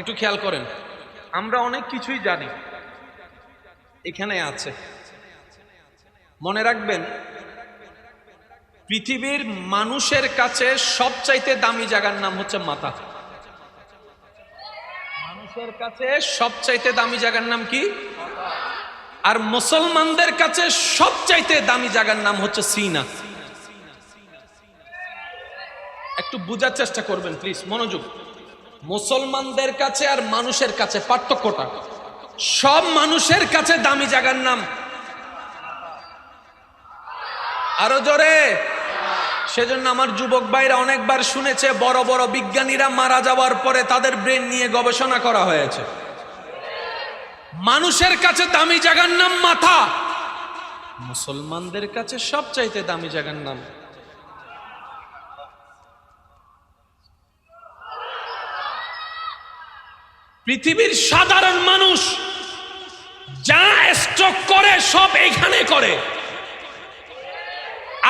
একটু খেয়াল করেন। আমরা অনেক কিছুই জানি। এখানে আছে। মনে রাখবেন, পৃথিবীর মানুষের কাছে সবচাইতে দামি জায়গার নাম হচ্ছে মাথা মানুষের কাছে সবচাইতে দামি জায়গার নাম কি? আর মুসলমানদের কাছে সবচাইতে দামি জায়গার নাম হচ্ছে সিনা। একটু বোঝার চেষ্টা করবেন, প্লিজ, মনোযোগ। মুসলমানদের কাছে আর মানুষের কাছে পার্থক্যটা? সব মানুষের কাছে দামি জায়গার নাম। আরও জোরে। সেজন্য আমার যুবক ভাইরা অনেকবার শুনেছে, বড় বড় বিজ্ঞানীরা মারা যাওয়ার পরে তাদের ব্রেন নিয়ে গবেষণা করা হয়েছে। মানুষের কাছে দামি জায়গার নাম মাথা। মুসলমানদের কাছে সবচাইতে দামি জায়গার নাম পৃথিবীর সাধারণ মানুষ যা স্ট্রোক করে, সব এখানে করে।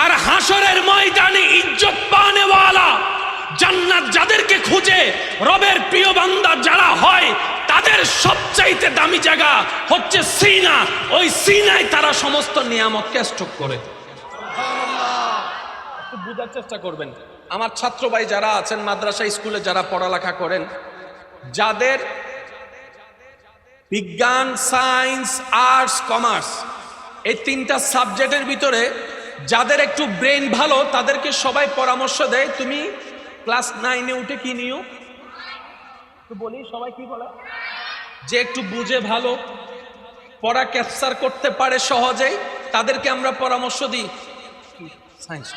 আর হাসরের ময়দানে ইজ্জত পানেওয়ালা জান্নাত যাদেরকে খুঁজে, রবের প্রিয় বান্দা যারা হয়, তাদের সবচাইতে দামি জায়গা হচ্ছে সিনা। ওই সিনায় তারা সমস্ত নিয়ামতকে স্টক করে। বোঝার চেষ্টা করবেন। আমার ছাত্র ভাই যারা আছেন, মাদ্রাসা স্কুলে যারা পড়ালেখা করেন, যাদের বিজ্ঞান, সায়েন্স, আর্টস, কমার্স, এই তিনটা সাবজেক্টের ভিতরে যাদের একটু ব্রেন ভালো, তাদেরকে সবাই পরামর্শ দেয়, তুমি ক্লাস নাইনে উঠে কি নিও? বলি, সবাই কি বলে? যে একটু বুঝে ভালো, পড়া ক্যাপচার করতে পারে সহজেই, তাদেরকে আমরা পরামর্শ দিই। সায়েন্স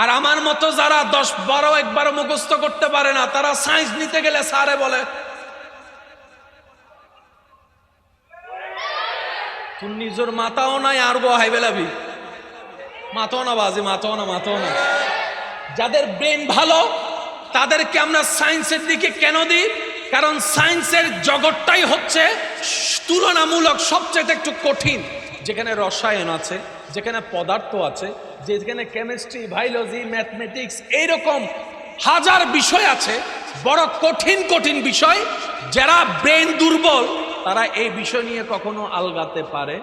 আর আমার মতো যারা দশ বারো একবারও মুখস্থ করতে পারে না, তারা সায়েন্স নিতে গেলে স্যারে বলে নিজের মাতাও নাই, আর গো হাই বেলাবি মাথাও না বাজে, মাথাও না মাথাও না। যাদের ব্রেন ভালো, তাদেরকে আমরা সায়েন্সের দিকে কেন দিই? কারণ সায়েন্সের জগৎটাই হচ্ছে তুলনামূলক সবচেয়ে একটু কঠিন। যেখানে রসায়ন আছে, যেখানে পদার্থ আছে, যেখানে কেমিস্ট্রি বায়োলজি ম্যাথমেটিক্স এইরকম হাজার বিষয় আছে, বড় কঠিন কঠিন বিষয়। যারা ব্রেন দুর্বল তারা এই বিষয় নিয়ে কখনো আলগাতে পারে।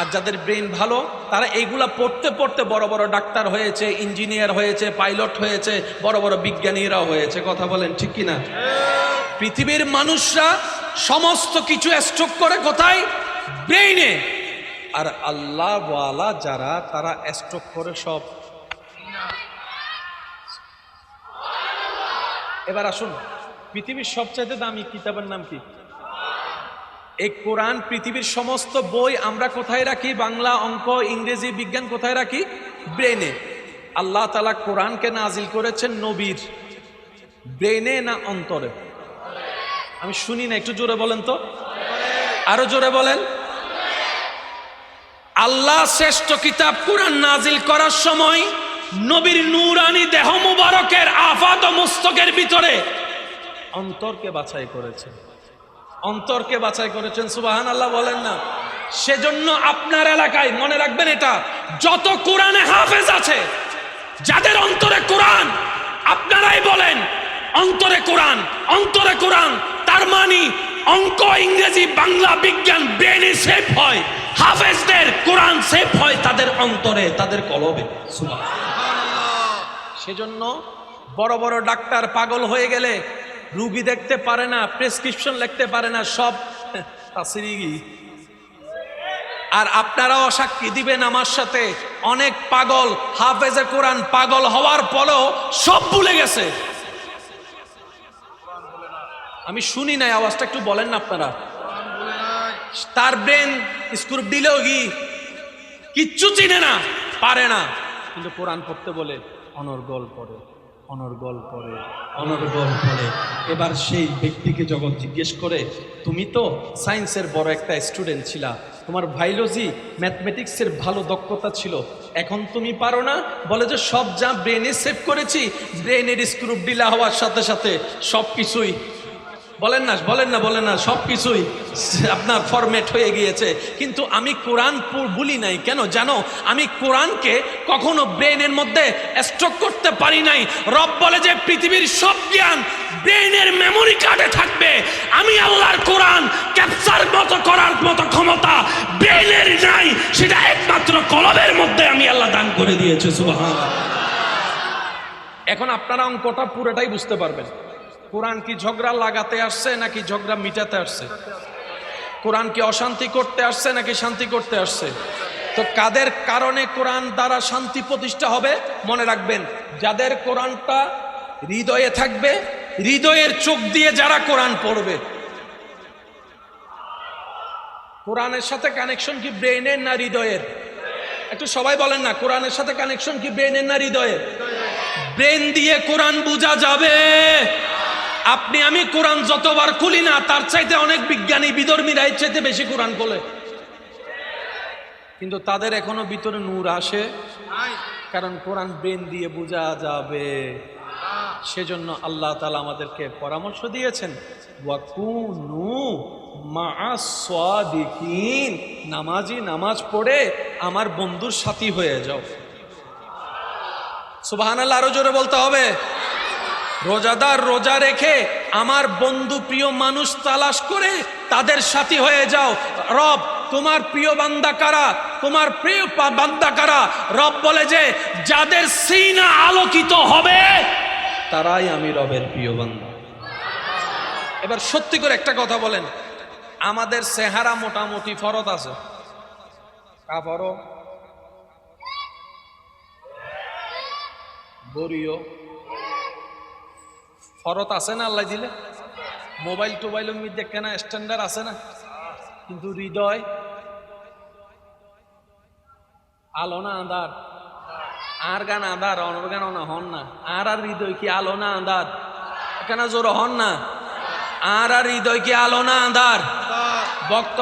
আর যাদের ব্রেন ভালো, তারা এইগুলা পড়তে পড়তে বড় বড় ডাক্তার হয়েছে, ইঞ্জিনিয়ার হয়েছে, পাইলট হয়েছে, বড় বড় বিজ্ঞানীরাও হয়েছে। কথা বলেন ঠিক কিনা? পৃথিবীর মানুষরা সমস্ত কিছু স্ট্রোক করে কোথায়? ব্রেইনে আর আল্লাহ ওয়ালা যারা, তারা স্ট্রোক করে সব। এবার আসুন, পৃথিবীর সবচাইতে দামি কিতাবের নাম কি? এই কোরআন পৃথিবীর সমস্ত বই আমরা কোথায় রাখি? বাংলা অঙ্ক, ইংরেজি বিজ্ঞান কোথায় রাখি? ব্রেনে। আল্লাহ তালা কোরআনকে নাজিল করেছেন নবীর। ব্রেনে না অন্তরে? আমি শুনি না, একটু জোরে বলেন তো। আরও জোরে বলেন। আল্লাহ শ্রেষ্ঠ কিতাব কোরআন নাজিল করার সময় নবীর নূরানি দেহ মুবারকের আফাত মস্তকের ভিতরে অন্তরকে বাছাই করেছে অন্তরকে বাছাই করেছেন সুবাহান আল্লাহ বলেন না। সেজন্য আপনার এলাকায়, মনে রাখবেন এটা, যত কোরআনে হাফেজ আছে, যাদের অন্তরে কোরআন, আপনারাই বলেন, অন্তরে কোরআন অন্তরে কোরআন, তার মানে অঙ্ক ইংরেজি, বাংলা বিজ্ঞান, ব্রেনে সেফ হয়, হাফেজদের কোরআন সেফ হয় তাদের অন্তরে, তাদের কলবে সেজন্য বড় বড় ডাক্তার পাগল হয়ে গেলে রুগী দেখতে পারে না প্রেসক্রিপশন লিখতে পারে না, সব আর আপনারাও সাক্ষী দিবেন আমার সাথে, অনেক পাগল, হাফেজে কোরআন পাগল হওয়ার পরেও সব ভুলে গেছে। আমি শুনি নাই, আওয়াজটা একটু বলেন না আপনারা। তার ব্রেন স্ক্রুপ দিলেও কি কিচ্ছু চিনে না, পারে না। কিন্তু কোরআন পড়তে বলে অনর্গল পড়ে। অনর্গল পড়ে। অনর্গল পড়ে। এবার সেই ব্যক্তিকে যখন জিজ্ঞেস করে, তুমি তো সায়েন্সের বড় একটা স্টুডেন্ট ছিলা। তোমার ভাইলজি ম্যাথমেটিক্সের ভালো দক্ষতা ছিল। এখন তুমি পারো না? বলে যে সব যা ব্রেনে সেভ করেছি ব্রেনের স্ক্রুপ ডিলা হওয়ার সাথে সাথে সব কিছুই বলেন না বলেন না বলেন না, সব কিছুই আপনার ফরম্যাট হয়ে গিয়েছে। কিন্তু আমি কোরআন ভুলি নাই। কেন জানো? আমি কোরআনকে কখনো ব্রেনের মধ্যে স্ট্রোক করতে পারি নাই। রব বলে যে পৃথিবীর সব জ্ঞান ব্রেনের মেমোরি কার্ডে থাকবে। আমি আল্লাহর কোরআন ক্যাপচার মতো করার মতো ক্ষমতা ব্রেনের নাই। সেটা একমাত্র কলমের মধ্যে আমি আল্লাহ দান করে দিয়েছে সুবহান এখন আপনারা অঙ্কটা পুরোটাই বুঝতে পারবেন। কোরআন কি ঝগড়া লাগাতে আসছে নাকি ঝগড়া মিটাতে আসছে? কোরআন কি অশান্তি করতে আসছে নাকি শান্তি করতে আসছে? তো কাদের কারণে কোরআন দ্বারা শান্তি প্রতিষ্ঠা হবে? মনে রাখবেন, যাদের কোরআনটা হৃদয়ে থাকবে, হৃদয়ের চোখ দিয়ে যারা কোরআন পড়বে। কোরআনের সাথে কানেকশন কি ব্রেনের না হৃদয়ের? একটু সবাই বলেন না, কোরআনের সাথে কানেকশন কি ব্রেনের না হৃদয়ের? ব্রেন দিয়ে কোরআন বোঝা যাবে। আপনি, আমি কোরআন যতবার খুলি না, তার চাইতে অনেক বিজ্ঞানী, বিধর্মীরা এর চাইতে বেশি কোরআন খোলে কিন্তু তাদের এখনও ভিতরে নূর আসে, কারণ কোরআন ব্রেন দিয়ে বোঝা যাবে। সেজন্য আল্লাহ তালা আমাদেরকে পরামর্শ দিয়েছেন নামাজি নামাজ পড়ে আমার বন্ধুর সাথী হয়ে যাও। সুবহানাল্লাহ, আরও জোরে বলতে হবে। রোজাদার রোজা রেখে আমার বন্ধু প্রিয় মানুষ তালাশ করে তাদের সাথী হয়ে যাও। রব, তোমার প্রিয় বান্দা কারা? তোমার প্রিয় বান্দা কারা? রব বলে যে, যাদের সিনা আলোকিত হবে, তারাই আমি রবের প্রিয় বান্দা। এবার সত্যি করে একটা কথা বলেন। আমাদের চেহারা মোটামুটি ফরত আছে। কা ফরত? গরিও ফরত আছে না আল্লাহ দিলে? মোবাইল টোবাইলের মধ্যে কেনা স্ট্যান্ডার্ড আছে না? কিন্তু হৃদয় আলো না আন্ধার? আর গান আন্ধার অনর গান না, হন না। আর আর হৃদয় কি আলো না আন্ধার? কেন জোর হন না? আর আর হৃদয় কি আলো না আন্ধার? বক্ত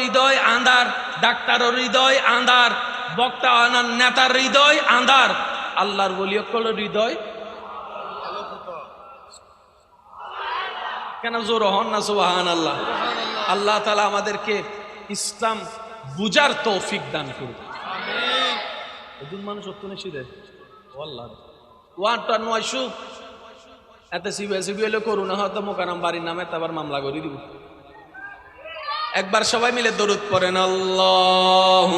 হৃদয় আন্ধার, ডাক্তার হৃদয় আন্ধার, বক্তা নেতার হৃদয় আন্ধার। আল্লাহর বলি অক্কল হৃদয় কেন জোর হন না সুবাহান আল্লাহ আল্লাহ তালা আমাদেরকে ইসলাম বুজার তৌফিক দান এদিন মানুষ অত্যন্ত শিরে ও আল্লাহ ওয়ানটা নয়শো এত সিবিআই সিবিআই করুণা হয়তো মোকারাম বাড়ির নামে তারপর মামলা করে দিব। একবার সবাই মিলে দরুদ পড়েন আল্লাহ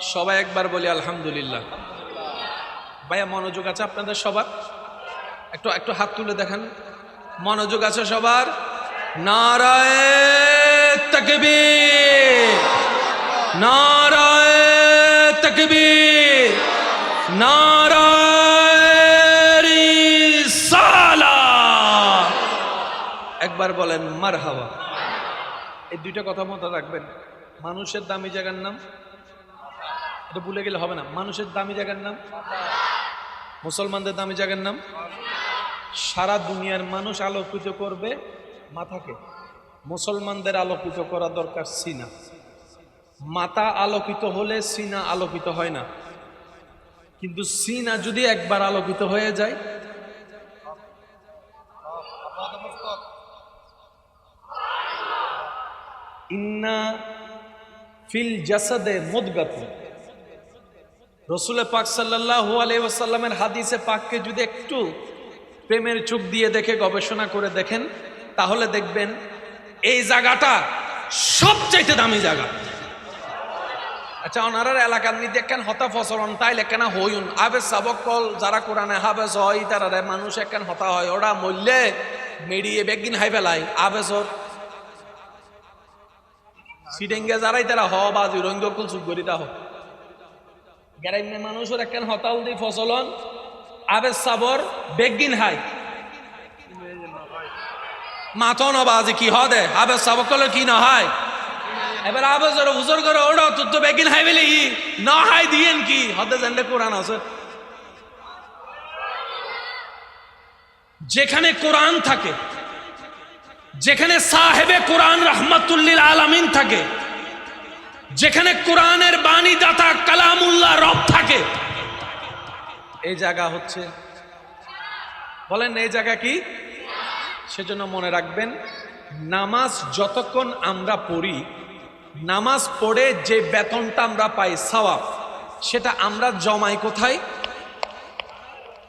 সবাই একবার বলি আলহামদুলিল্লাহ। ভাইয়া, মনোযোগ আছে আপনাদের সবার? একটু একটু হাত তুলে দেখেন। মনোযোগ আছে সবার? নারায় তকবীর। নারায় তকবীর। নারায় রিসালাত। একবার বলেন মার হাওয়া এই দুইটা কথা মতো রাখবেন। মানুষের দামি জায়গার নাম এটা ভুলে গেলে হবে না। মানুষের দামি জায়গার নাম? মুসলমানদের দামি জায়গার নাম? সারা দুনিয়ার মানুষ আলোকিত করবে মাথাকে। মুসলমানদের আলোকিত করা দরকার সিনা। মাথা আলোকিত হলে সিনা আলোকিত হয় না। কিন্তু সিনা যদি একবার আলোকিত হয়ে যায়, ইন্না ফিল জাসাদে মুদগাত রসুল পাক সাল্লাল্লাহু আলাইহি ওয়াসাল্লামের হাদিসে পাককে যদি একটু প্রেমের চোখ দিয়ে দেখে, গবেষণা করে দেখেন, তাহলে দেখবেন এই জায়গাটা সবচাইতে দামি জায়গা। আচ্ছা ওনারার এলাকার মধ্যে একখান হতা ফসলন তাইলে একখানা হইউন? আবে সাবকল যারা কোরআনে হাবেস হয়, তারা মানুষ একখান হতা হয়, ওরা মরলে মেডিয়ে বেগিন হাই ফেলাই আবেসর সিডেঙ্গে যারাই তারা হ বা জিরঙ্গ কুল চুপ করি তা হোক। গ্রাম্য মানুষের একখান হতাল দি ফসলন আবে সাবর, বেগিন হাই। কি হদে? সাবকলে কি না হয়? এবার হুজুর করে ওড়ো তো বেগিন হাই বেলে ই না হাই দিয়েন কি? হতে জানলে কোরআন আছে। যেখানে কোরআন থাকে, যেখানে সাহেবে কোরআন রহমাতুল্লিল আলামিন থাকে, যেখানে কোরআনের বাণী রব থাকে। এই জায়গা হচ্ছে, বলেন এই জায়গা কি? সেজন্য মনে রাখবেন, নামাজ যতক্ষণ আমরা পড়ি, নামাজ পড়ে যে বেতনটা আমরা পাই, সওয়াব, সেটা আমরা জমাই কোথায়?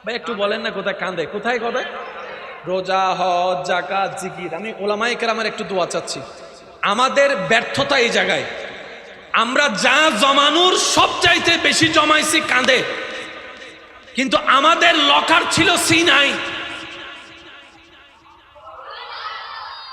ভাই, একটু বলেন না কোথায় কান্দে কোথায় করে রোজা, হজ, জাকাত, জিকির। আমি ওলামাই কেরামের একটু দোয়া চাচ্ছি। আমাদের ব্যর্থতা এই জায়গায়। আমরা যা জমানোর সব চাইতে বেশি জমাইছি কাঁধে। কিন্তু আমাদের লকার ছিল সিনাই।